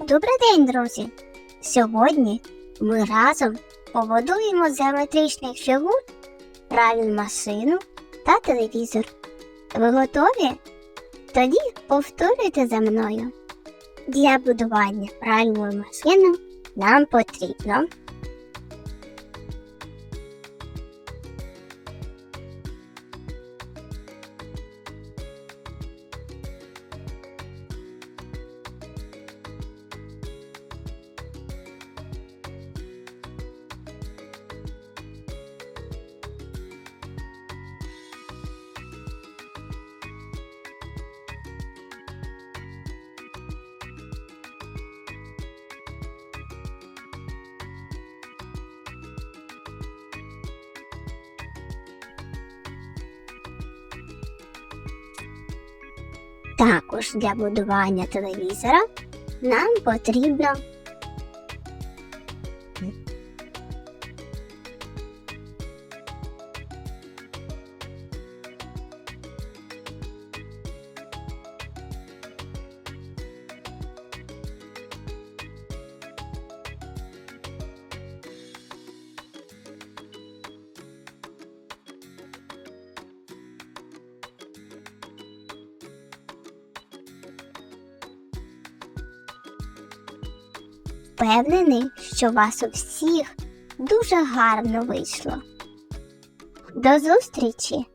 Добрий день, друзі! Сьогодні ми разом побудуємо з фігур правильну машину та телевізор. Ви готові? Тоді повторюйте за мною. Для будування правильної машини нам потрібно також для будування телевізора нам потрібно впевнений, що вас у всіх дуже гарно вийшло. До зустрічі!